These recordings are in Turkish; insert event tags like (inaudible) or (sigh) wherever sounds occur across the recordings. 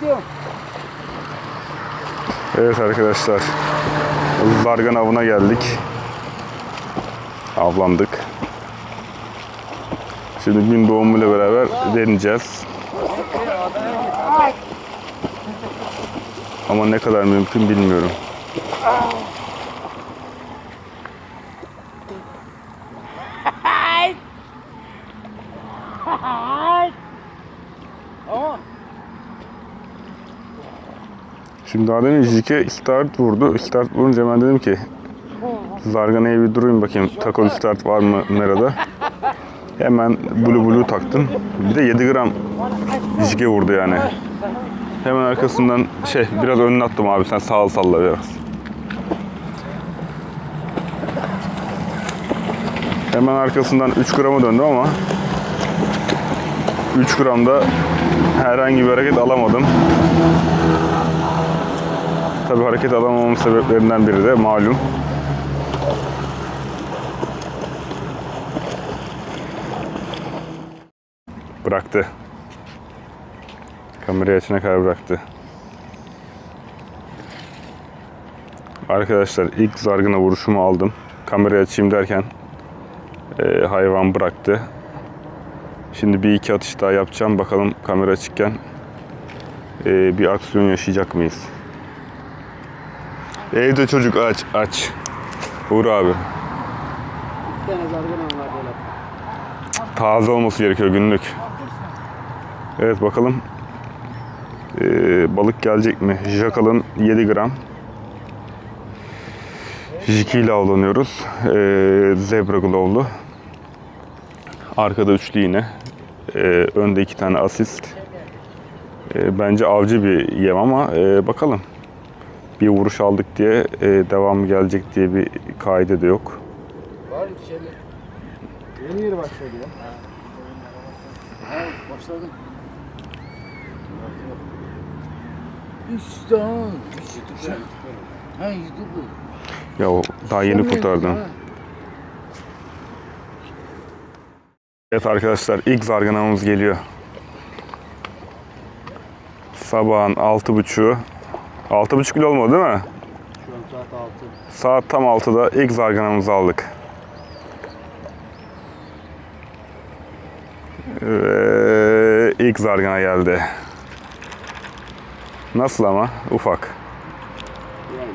gidiyorum. Evet arkadaşlar. Zargan avına geldik. Avlandık. Şimdi gün doğumuyla beraber deneyeceğiz. Ama ne kadar mümkün bilmiyorum. Şimdi daha demin Jike start vurdu. Start vurunca ben dedim ki Zargana'ya bir durayım bakayım takolu start var mı Mera'da. Hemen blue blue taktım. Bir de 7 gram Jike vurdu yani. Hemen arkasından şey biraz önüne attım abi sen sağ salla biraz. Hemen arkasından 3 grama döndüm ama 3 gramda herhangi bir hareket alamadım. Tabii hareket alamamamın sebeplerinden biri de malum. Bıraktı. Kamerayı açana kadar bıraktı. Arkadaşlar ilk zargına vuruşumu aldım. Kamerayı açayım derken e, hayvan bıraktı. Şimdi bir iki atış daha yapacağım. Bakalım kamera açıkken e, bir aksiyon yaşayacak mıyız? Evde çocuk aç aç. Uğur abi. Taze olması gerekiyor günlük. Evet bakalım. Ee, balık gelecek mi? Jakal'ın 7 gram. Jiki ile avlanıyoruz. Ee, zebra glow'lu. Arkada üçlü yine. Ee, önde iki tane asist. Ee, bence avcı bir yem ama e, bakalım. Bir vuruş aldık diye e, devamı gelecek diye bir kaide de yok. Var mı şeyler? Yeni yeri başladı ya. Ha, başladım. İşte ha. İşte. Ha yedi bu. Ya o daha yeni kurtardım. Evet arkadaşlar ilk zarganamız geliyor. Sabahın altı buçuğu. Altı buçuk kilo olmadı değil mi? Şu an saat altı. Saat tam 6'da ilk zarganamızı aldık. Ve ilk zargana geldi. Nasıl ama? Ufak. Yani.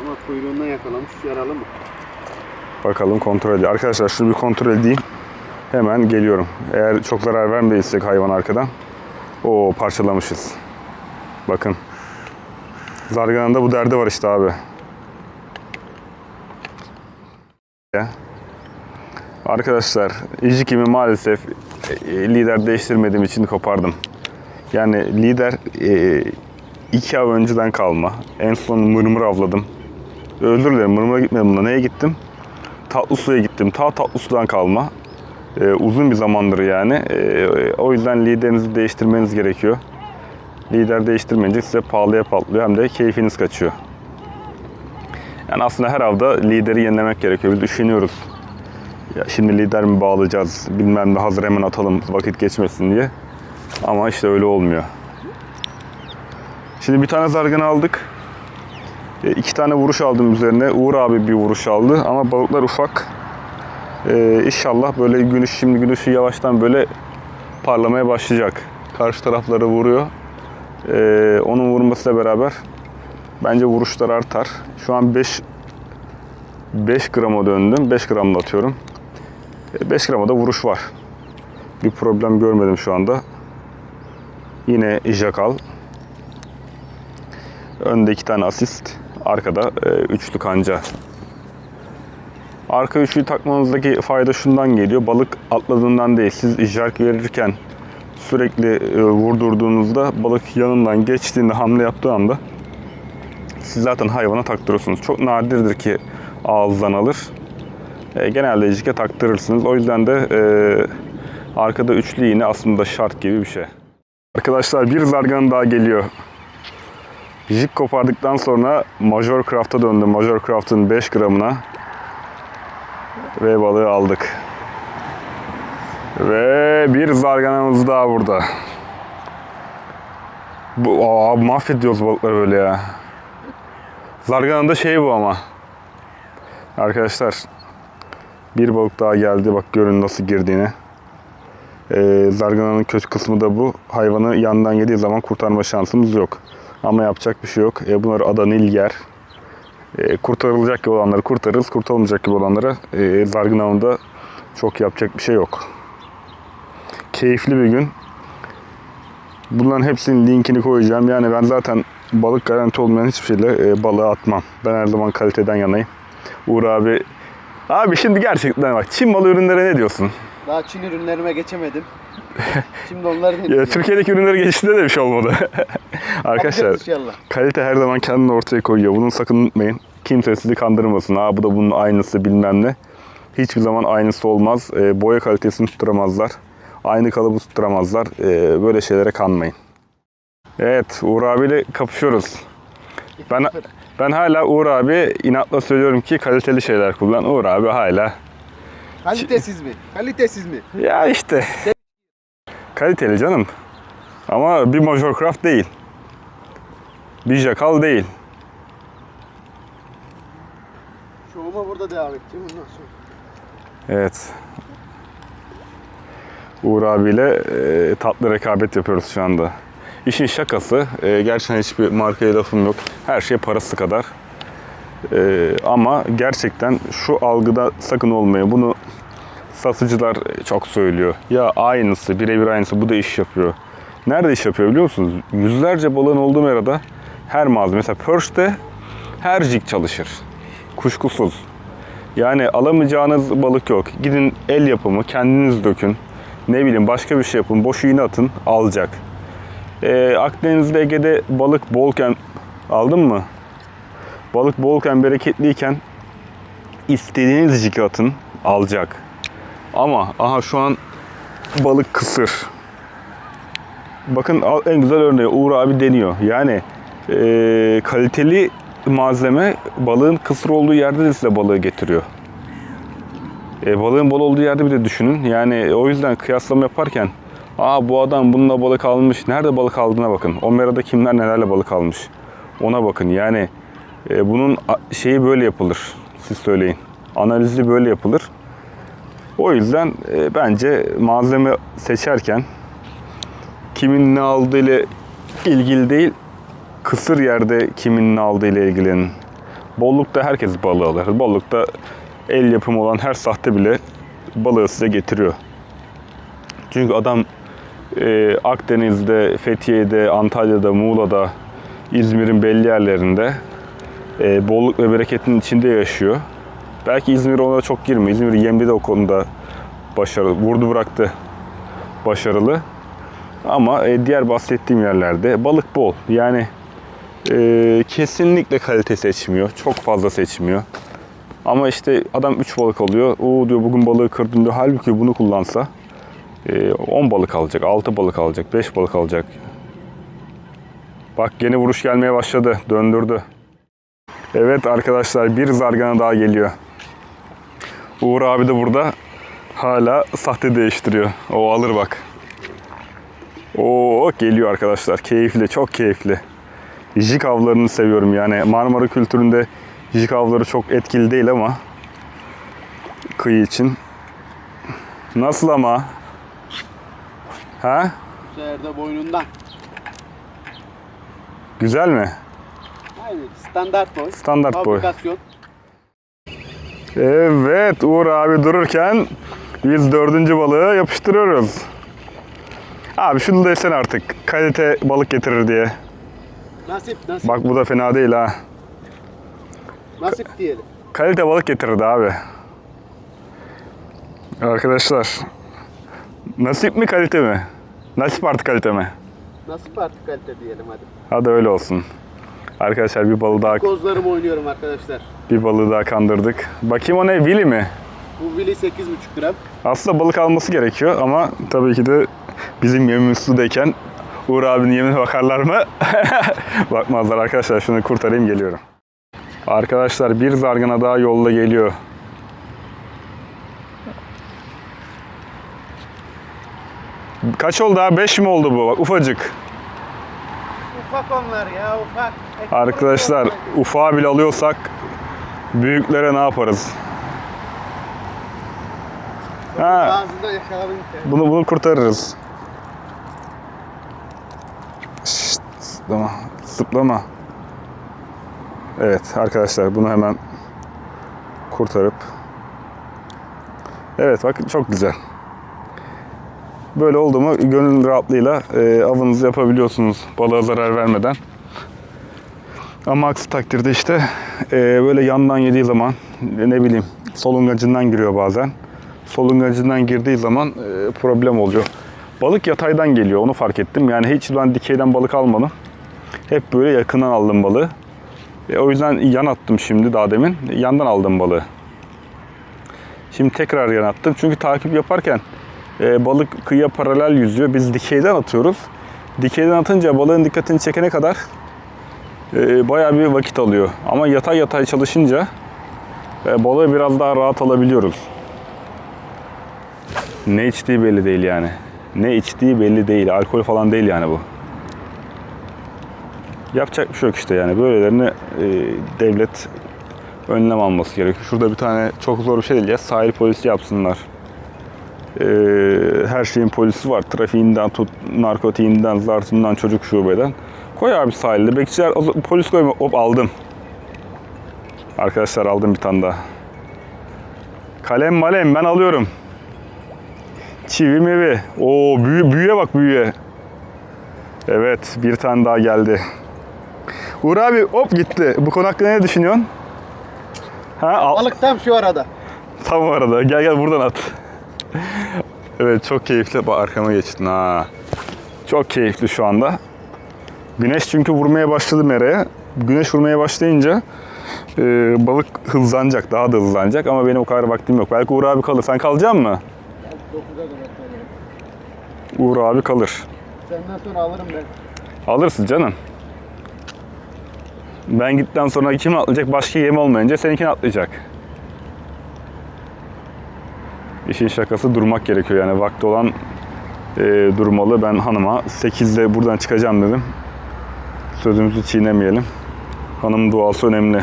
Ama kuyruğundan yakalamış yaralı mı? Bakalım kontrol ediyor. Arkadaşlar şunu bir kontrol edeyim. Hemen geliyorum. Eğer çok zarar vermediysek hayvan arkadan. o parçalamışız. Bakın. Zarganın da bu derdi var işte abi. Arkadaşlar İjikimi maalesef e, lider değiştirmediğim için kopardım. Yani lider e, iki av önceden kalma. En son mırmır avladım. Özür dilerim mırmıra gitmedim bunda. Neye gittim? Tatlı suya gittim. Ta tatlı sudan kalma. Ee, uzun bir zamandır yani. O yüzden liderinizi değiştirmeniz gerekiyor. Lider değiştirmeyince size pahalıya patlıyor hem de keyfiniz kaçıyor. Yani aslında her avda lideri yenilemek gerekiyor. Biz düşünüyoruz. Ya şimdi lider mi bağlayacağız, bilmem ne hazır hemen atalım vakit geçmesin diye. Ama işte öyle olmuyor. Şimdi bir tane zargana aldık. E, iki tane vuruş aldım üzerine. Uğur abi bir vuruş aldı ama balıklar ufak. E, inşallah böyle güneş şimdi güneşi yavaştan böyle parlamaya başlayacak. Karşı tarafları vuruyor. E, onun vurmasıyla beraber bence vuruşlar artar. Şu an 5 5 grama döndüm. 5 gramla atıyorum. E, 5 grama da vuruş var. Bir problem görmedim şu anda. Yine jakal. Önde iki tane asist. Arkada e, üçlü kanca. Arka üçlüyü takmanızdaki fayda şundan geliyor. Balık atladığından değil. Siz jark verirken sürekli e, vurdurduğunuzda balık yanından geçtiğinde hamle yaptığı anda siz zaten hayvana taktırıyorsunuz. Çok nadirdir ki ağızdan alır. E, genelde ejike taktırırsınız. O yüzden de e, arkada üçlü iğne aslında şart gibi bir şey. Arkadaşlar bir zargan daha geliyor. Jig kopardıktan sonra Major Craft'a döndüm. Major Craft'ın 5 gramına. Ve balığı aldık. Ve bir zarganamız daha burada. Bu aa, mahvediyoruz balıkları böyle ya. Zarganın da şeyi bu ama. Arkadaşlar bir balık daha geldi. Bak görün nasıl girdiğini. Ee, zargananın kötü kısmı da bu. Hayvanı yandan yediği zaman kurtarma şansımız yok. Ama yapacak bir şey yok. E, bunları adanil yer. E, kurtarılacak gibi olanları kurtarırız. Kurtarılmayacak gibi olanlara e, zargın avında çok yapacak bir şey yok. Keyifli bir gün. Bunların hepsinin linkini koyacağım. Yani ben zaten balık garanti olmayan hiçbir şeyle e, balığa atmam. Ben her zaman kaliteden yanayım. Uğur abi Abi şimdi gerçekten bak Çin malı ürünlere ne diyorsun? Daha Çin ürünlerime geçemedim. (laughs) Şimdi onları Ya. Türkiye'deki ürünleri geçtiğinde de bir şey olmadı. (laughs) Arkadaşlar kalite her zaman kendini ortaya koyuyor. Bunu sakın unutmayın. Kimse sizi kandırmasın. Aa bu da bunun aynısı bilmem ne. Hiçbir zaman aynısı olmaz. E, boya kalitesini tutturamazlar. Aynı kalıbı tutturamazlar. E, böyle şeylere kanmayın. Evet Uğur abiyle kapışıyoruz. Ben ben hala Uğur abi inatla söylüyorum ki kaliteli şeyler kullan. Uğur abi hala Kalitesiz mi? Kalitesiz mi? ya işte kaliteli canım. Ama bir Major Craft değil. Bir Jackal değil. Şovuma burada devam edeceğim ondan sonra. Evet. Uğur abiyle e, tatlı rekabet yapıyoruz şu anda. İşin şakası, e, gerçekten hiçbir markaya lafım yok. Her şey parası kadar. E, ama gerçekten şu algıda sakın olmayın. Bunu satıcılar çok söylüyor. Ya aynısı, birebir aynısı bu da iş yapıyor. Nerede iş yapıyor biliyor musunuz? Yüzlerce balığın olduğu merada her malzeme, mesela Perch'te her jig çalışır. Kuşkusuz. Yani alamayacağınız balık yok. Gidin el yapımı, kendiniz dökün. Ne bileyim başka bir şey yapın, boş iğne atın, alacak. Ee, Akdeniz'de, Ege'de balık bolken aldın mı? Balık bolken, bereketliyken istediğiniz jigi atın, alacak. Ama aha şu an balık kısır. Bakın en güzel örneği Uğur abi deniyor. Yani eee, kaliteli malzeme balığın kısır olduğu yerde de size balığı getiriyor. E, balığın bol olduğu yerde bir de düşünün. Yani o yüzden kıyaslama yaparken Aa bu adam bununla balık almış. Nerede balık aldığına bakın. O kimler nelerle balık almış. Ona bakın. Yani e, bunun şeyi böyle yapılır. Siz söyleyin. Analizi böyle yapılır. O yüzden e, bence malzeme seçerken kimin ne aldığı ile ilgili değil, kısır yerde kimin ne aldığı ile ilgilenin. Bollukta herkes balığı alır. Bollukta el yapımı olan her sahte bile balığı size getiriyor. Çünkü adam e, Akdeniz'de, Fethiye'de, Antalya'da, Muğla'da, İzmir'in belli yerlerinde e, bolluk ve bereketin içinde yaşıyor. Belki İzmir ona çok girmiyor. İzmir Yemli de o konuda başarılı. Vurdu bıraktı başarılı. Ama e, diğer bahsettiğim yerlerde balık bol. Yani e, kesinlikle kalite seçmiyor. Çok fazla seçmiyor. Ama işte adam 3 balık alıyor. O diyor bugün balığı kırdım diyor. Halbuki bunu kullansa e, 10 balık alacak, 6 balık alacak, 5 balık alacak. Bak yeni vuruş gelmeye başladı. Döndürdü. Evet arkadaşlar bir zargana daha geliyor. Uğur abi de burada hala sahte değiştiriyor. O alır bak. Oo geliyor arkadaşlar. Keyifli, çok keyifli. Jig avlarını seviyorum yani. Marmara kültüründe jig avları çok etkili değil ama kıyı için. Nasıl ama? Ha? Bu sefer de boynundan. Güzel mi? Aynen standart boy. Standart boy. Fabrikasyon. Evet Uğur abi dururken biz dördüncü balığı yapıştırıyoruz. Abi şunu desene artık kalite balık getirir diye. Nasip nasip. Bak bu da fena değil ha. Nasip diyelim. Kalite balık getirirdi abi. Arkadaşlar. Nasip mi kalite mi? Nasip artı kalite mi? Nasip artık kalite diyelim hadi. Hadi öyle olsun. Arkadaşlar bir balığı daha Kozlarımı oynuyorum arkadaşlar. bir balığı daha kandırdık. Bakayım o ne? Willy mi? Bu Willy 8,5 gram. Aslında balık alması gerekiyor ama tabii ki de bizim yemimiz sudayken Uğur abinin yemine bakarlar mı? (laughs) Bakmazlar arkadaşlar. Şunu kurtarayım geliyorum. Arkadaşlar bir zargana daha yolda geliyor. Kaç oldu abi? 5 mi oldu bu? Bak ufacık. ufak onlar ya ufak. Ekmek Arkadaşlar ufağı bile alıyorsak büyüklere ne yaparız? Ha, bunu bunu kurtarırız. Şşt, zıplama, zıplama. Evet arkadaşlar bunu hemen kurtarıp Evet bak çok güzel. Böyle oldu mu gönül rahatlığıyla e, avınızı yapabiliyorsunuz balığa zarar vermeden. Ama aksi takdirde işte e, böyle yandan yediği zaman e, ne bileyim solungacından giriyor bazen. Solungacından girdiği zaman e, problem oluyor. Balık yataydan geliyor onu fark ettim. Yani hiç ben dikeyden balık almadım. Hep böyle yakından aldım balığı. E, o yüzden yan attım şimdi daha demin. Yandan aldım balığı. Şimdi tekrar yan attım. Çünkü takip yaparken e, balık kıyıya paralel yüzüyor. Biz dikeyden atıyoruz. Dikeyden atınca balığın dikkatini çekene kadar e, bayağı bir vakit alıyor. Ama yatay yatay çalışınca e, balığı biraz daha rahat alabiliyoruz. Ne içtiği belli değil yani. Ne içtiği belli değil. Alkol falan değil yani bu. Yapacak bir şey yok işte yani. Böylelerini e, devlet önlem alması gerekiyor. Şurada bir tane çok zor bir şey değil ya. Sahil polisi yapsınlar. E, her şeyin polisi var. Trafiğinden tut, narkotiğinden, zartından, çocuk şubeden. Koy abi sahilde. Bekçiler polis koyma. Hop aldım. Arkadaşlar aldım bir tane daha. Kalem malem ben alıyorum. Çivi mevi. Oo büyü, büyüye bak büyüye. Evet bir tane daha geldi. Uğur abi hop gitti. Bu konu hakkında ne düşünüyorsun? Ha, al, Balık tam şu arada. tam arada. Gel gel buradan at. evet çok keyifli. Bak arkama geçtin ha. Çok keyifli şu anda. Güneş çünkü vurmaya başladı mereye. Güneş vurmaya başlayınca e, balık hızlanacak, daha da hızlanacak ama benim o kadar vaktim yok. Belki Uğur abi kalır. Sen kalacak bakalım. Uğur abi kalır. Senden sonra alırım ben. Alırsın canım. Ben gittikten sonra kim atlayacak? Başka yem olmayınca seninkini atlayacak. İşin şakası durmak gerekiyor yani vakti olan e, durmalı. Ben hanıma 8'de buradan çıkacağım dedim. Sözümüzü çiğnemeyelim. Hanımın duası önemli.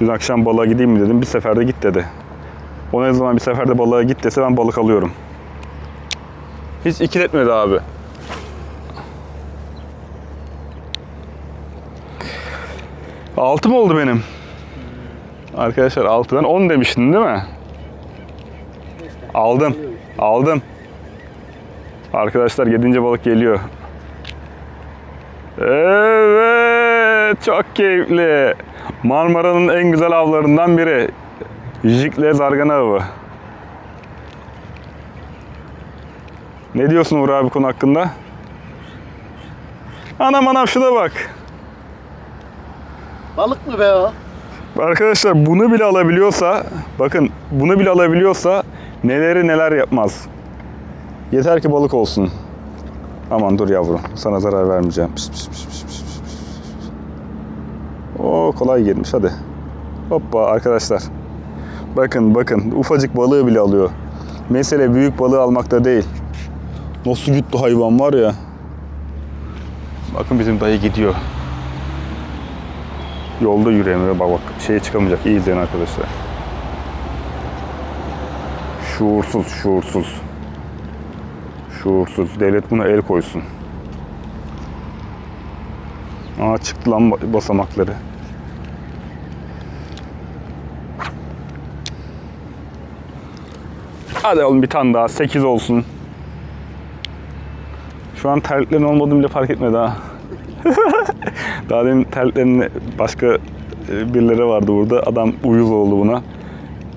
Dün akşam balığa gideyim mi dedim. Bir seferde git dedi. O ne zaman bir seferde balığa git dese ben balık alıyorum. Hiç ikiletmedi abi. Altı mı oldu benim? Arkadaşlar altıdan 10 demiştin değil mi? Aldım. Aldım. Arkadaşlar 7. balık geliyor. Evet, çok keyifli. Marmara'nın en güzel avlarından biri. Jikle zargana avı. Ne diyorsun Uğur abi konu hakkında? Anam anam şuna bak. Balık mı be o? Arkadaşlar bunu bile alabiliyorsa, bakın bunu bile alabiliyorsa neleri neler yapmaz. Yeter ki balık olsun. Aman dur yavrum, sana zarar vermeyeceğim. Pişt, pişt, pişt, pişt, pişt. Oo kolay girmiş hadi. Hoppa arkadaşlar. Bakın bakın ufacık balığı bile alıyor. Mesele büyük balığı almakta değil. Nasıl gitti hayvan var ya. Bakın bizim dayı gidiyor. Yolda yürüyemiyor. Bak bak şeye çıkamayacak. İyi izleyin arkadaşlar. Şuursuz, şuursuz. Şuursuz. Devlet buna el koysun. Aa çıktı lan ba- basamakları. Hadi oğlum bir tane daha. 8 olsun. Şu an terliklerin olmadığını bile fark etmedi ha. (laughs) (laughs) Daha demin terliklerin başka e, birileri vardı burada. Adam uyuz oldu buna.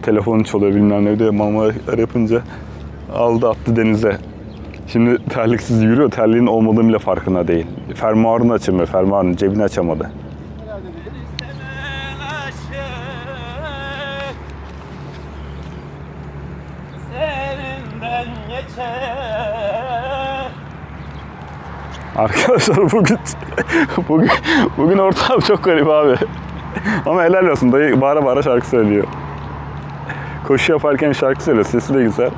Telefonu çalıyor bilmem ne diye mama yapınca aldı attı denize. Şimdi terliksiz yürüyor. Terliğin olmadığını bile farkında değil. Fermuarını açamıyor. Fermuarını cebini açamadı. Arkadaşlar bugün (laughs) bugün bugün ortam çok garip abi. Ama helal olsun dayı bağıra bağıra şarkı söylüyor. Koşu yaparken şarkı söylüyor. Sesi de güzel.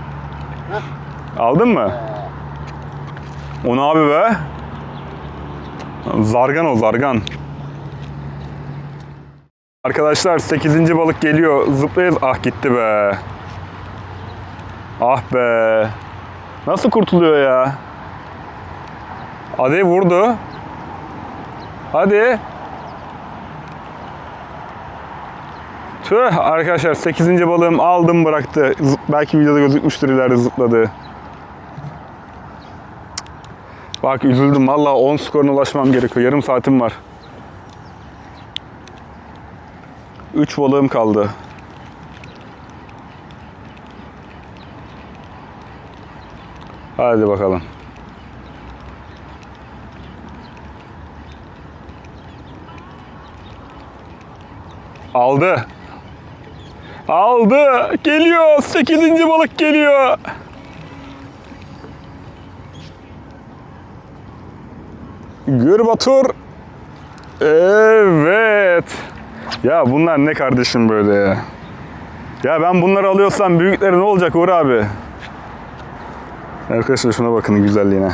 Aldın mı? O abi be? Zargan o zargan. Arkadaşlar 8. balık geliyor. Zıplayız. Ah gitti be. Ah be. Nasıl kurtuluyor ya? Hadi vurdu. Hadi. Tüh arkadaşlar 8. balığım aldım bıraktı. Zıp, belki videoda gözükmüştür ileride zıpladı. Bak üzüldüm valla 10 skoruna ulaşmam gerekiyor. Yarım saatim var. 3 balığım kaldı. Hadi bakalım. Aldı. Aldı. Geliyor. 8. balık geliyor. Gürbatur. Evet. Ya bunlar ne kardeşim böyle ya. Ya ben bunları alıyorsam büyükleri ne olacak Uğur abi? Arkadaşlar şuna bakın güzelliğine.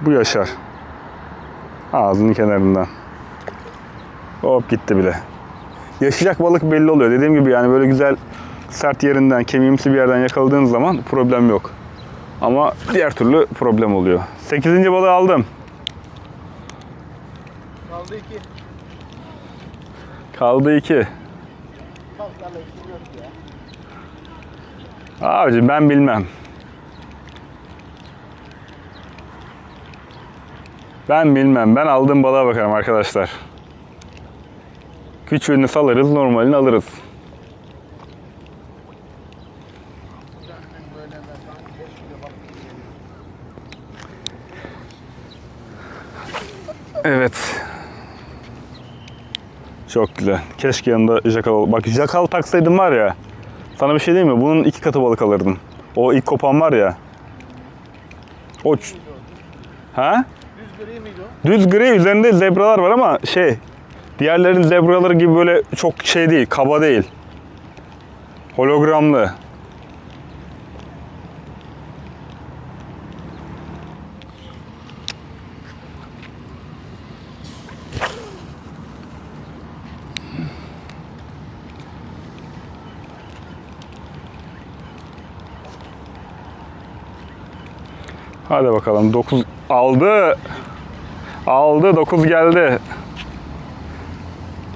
Bu yaşar. Ağzının kenarından. Hop gitti bile. Yaşayacak balık belli oluyor. Dediğim gibi yani böyle güzel sert yerinden, kemiğimsi bir yerden yakaladığın zaman problem yok. Ama diğer türlü problem oluyor. 8. balığı aldım. Kaldı iki. Kaldı 2. Kalklarla iki yok ya. Abicim ben bilmem. Ben bilmem. Ben aldığım balığa bakarım arkadaşlar. Küçüğünü salarız, normalini alırız. Evet. Çok güzel. Keşke yanında jakal Bak jakal taksaydım var ya. Sana bir şey diyeyim mi? Bunun iki katı balık alırdım. O ilk kopan var ya. O Ha? Düz gri miydi o? Düz gri üzerinde zebralar var ama şey diğerlerin zebraları gibi böyle çok şey değil, kaba değil. Hologramlı. Hadi bakalım 9 aldı. Aldı 9 geldi.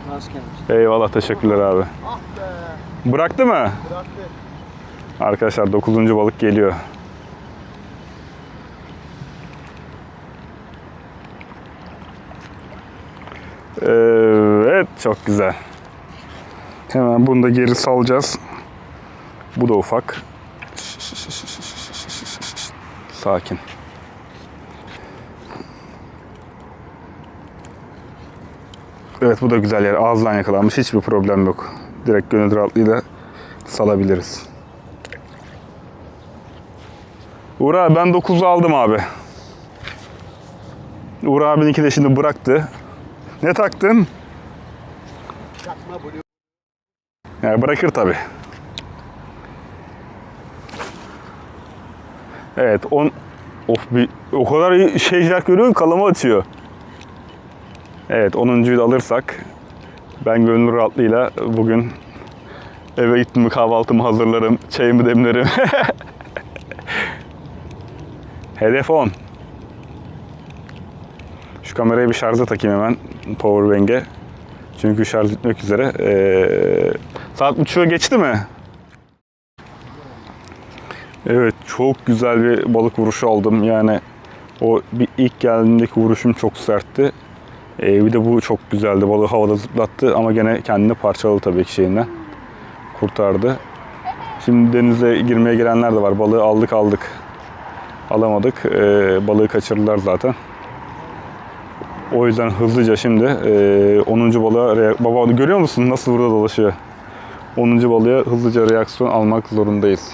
Maskemiş. Eyvallah teşekkürler abi. Ah be. Bıraktı mı? Bıraktı. Arkadaşlar 9. balık geliyor. Evet çok güzel. Hemen bunu da geri salacağız. Bu da ufak. Sakin. Evet bu da güzel yer. Ağızdan yakalanmış. Hiçbir problem yok. Direkt gönül rahatlığıyla salabiliriz. Uğur abi ben 9'u aldım abi. Uğur abininki de şimdi bıraktı. Ne taktın? Çakma blue. Ya bırakır tabi. Evet on of bir o kadar iyi şeyler görüyor ki kalama atıyor. Evet 10.yu da alırsak ben gönül rahatlığıyla bugün eve gittim mi kahvaltımı hazırlarım, çayımı demlerim. (laughs) Hedef 10. Şu kamerayı bir şarja takayım hemen powerbank'e. Çünkü şarj bitmek üzere. Ee, saat buçuğu geçti mi? Evet çok güzel bir balık vuruşu aldım. Yani o bir ilk geldiğimdeki vuruşum çok sertti. Ee, bir de bu çok güzeldi. Balığı havada zıplattı ama gene kendini parçaladı tabii ki şeyinden. Kurtardı. Şimdi denize girmeye gelenler de var. Balığı aldık aldık. Alamadık. Ee, balığı kaçırdılar zaten. O yüzden hızlıca şimdi e, 10. balığa baba görüyor musun nasıl burada dolaşıyor? 10. balığa hızlıca reaksiyon almak zorundayız.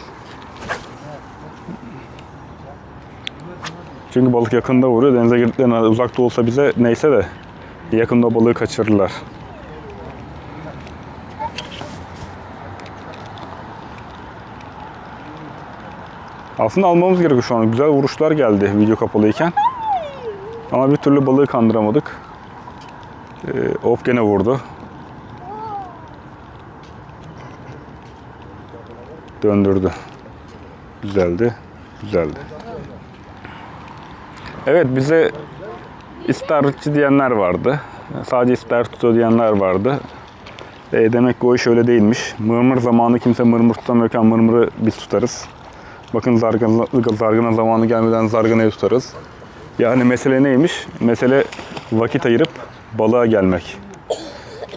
Çünkü balık yakında vuruyor. Denize girdiklerinde uzakta olsa bize neyse de yakında balığı kaçırırlar. Aslında almamız gerekiyor şu an. Güzel vuruşlar geldi video kapalıyken. Ama bir türlü balığı kandıramadık. Ee, hop gene vurdu. Döndürdü. Güzeldi. Güzeldi. Evet bize istavritçi diyenler vardı. Sadece istavrit tutuyor diyenler vardı. E, demek ki o iş öyle değilmiş. Mırmır zamanı kimse mırmır tutamıyorken mırmırı biz tutarız. Bakın zargana, zargana zamanı gelmeden zarganayı tutarız. Yani mesele neymiş? Mesele vakit ayırıp balığa gelmek.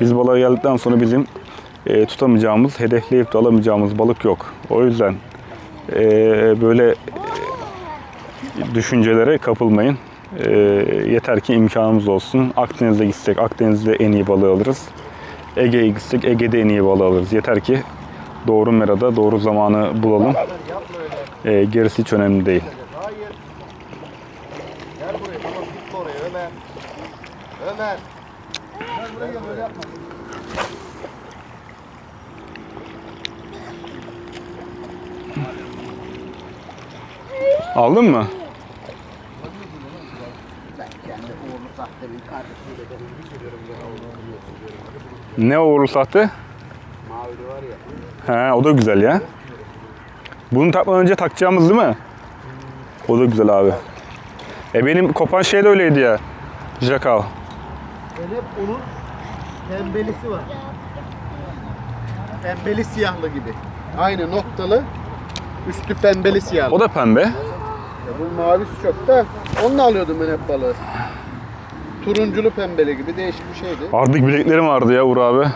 Biz balığa geldikten sonra bizim e, tutamayacağımız, hedefleyip de alamayacağımız balık yok. O yüzden e, böyle düşüncelere kapılmayın. E, yeter ki imkanımız olsun. Akdeniz'e gitsek Akdeniz'de en iyi balığı alırız. Ege'ye gitsek Ege'de en iyi balığı alırız. Yeter ki doğru merada doğru zamanı bulalım. E, gerisi hiç önemli değil. Aldın mı? Ne uğurlu sahte? Mavili var ya. He, o da güzel ya. Bunu takmadan önce takacağımız değil mi? O da güzel abi. E benim kopan şey de öyleydi ya. Jakal. Ben hep onun pembelisi var. Pembeli siyahlı gibi. Aynı noktalı. Üstü pembeli siyahlı. O da pembe. Ya bu mavisi çok da onunla alıyordum ben hep balığı. Turunculu pembeli gibi değişik bir şeydi. Artık bileklerim vardı ya Uğur abi.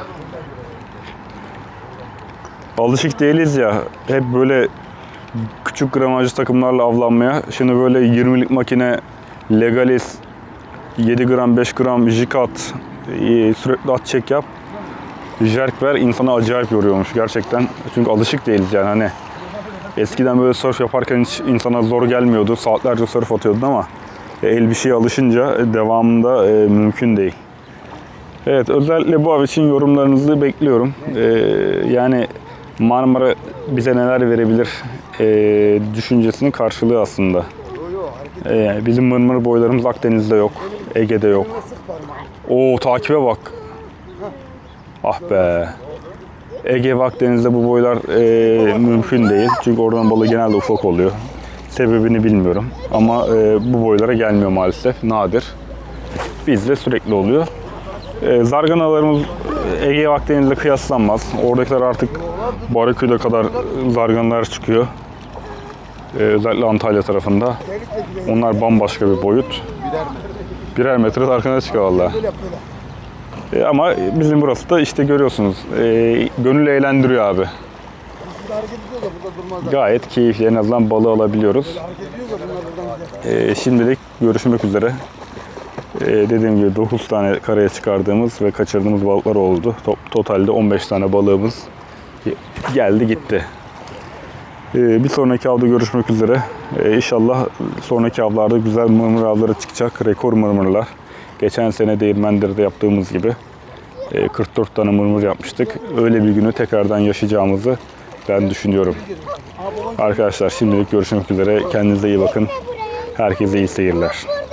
Alışık değiliz ya. Hep böyle küçük gramajlı takımlarla avlanmaya. Şimdi böyle 20'lik makine Legalis 7 gram 5 gram jikat e, sürekli at çek yap. Jerk ver insanı acayip yoruyormuş gerçekten. Çünkü alışık değiliz yani hani. Eskiden böyle surf yaparken hiç insana zor gelmiyordu. Saatlerce surf atıyordun ama el bir şeye alışınca e, devamında e, mümkün değil. Evet özellikle bu av için yorumlarınızı bekliyorum. E, yani Marmara bize neler verebilir e, düşüncesinin karşılığı aslında. E, bizim mırmır boylarımız Akdeniz'de yok, Ege'de yok. Oo takibe bak. Ah be. Ege ve Akdeniz'de bu boylar e, mümkün değil. Çünkü oradan balığı genelde ufak oluyor. Sebebini bilmiyorum. Ama e, bu boylara gelmiyor maalesef. Nadir. Bizde sürekli oluyor. E, zarganalarımız Ege ve Akdeniz'le kıyaslanmaz. Oradakiler artık Barakü'de kadar zarganalar çıkıyor. E, özellikle Antalya tarafında. Onlar bambaşka bir boyut. birer metre zargana çıkıyor valla. Böyle yap böyle. E, ama bizim burası da işte görüyorsunuz. E, gönül eğlendiriyor abi. Burada hareket ediyor da burada durmazlar. Gayet keyifli. En azından balığı alabiliyoruz. Hareket ediyor da bunlar buradan gider. E, şimdilik görüşmek üzere. E, dediğim gibi 9 tane karaya çıkardığımız ve kaçırdığımız balıklar oldu. To- totalde 15 tane balığımız geldi gitti. E, bir sonraki avda görüşmek üzere. E, inşallah sonraki avlarda güzel mırmır avları çıkacak. Rekor mırmırlar. Geçen sene Değirmendere'de yaptığımız gibi e, 44 tane mırmır yapmıştık. Öyle bir günü tekrardan yaşayacağımızı ben düşünüyorum. Arkadaşlar şimdilik görüşmek üzere. Kendinize iyi bakın. Herkese iyi seyirler.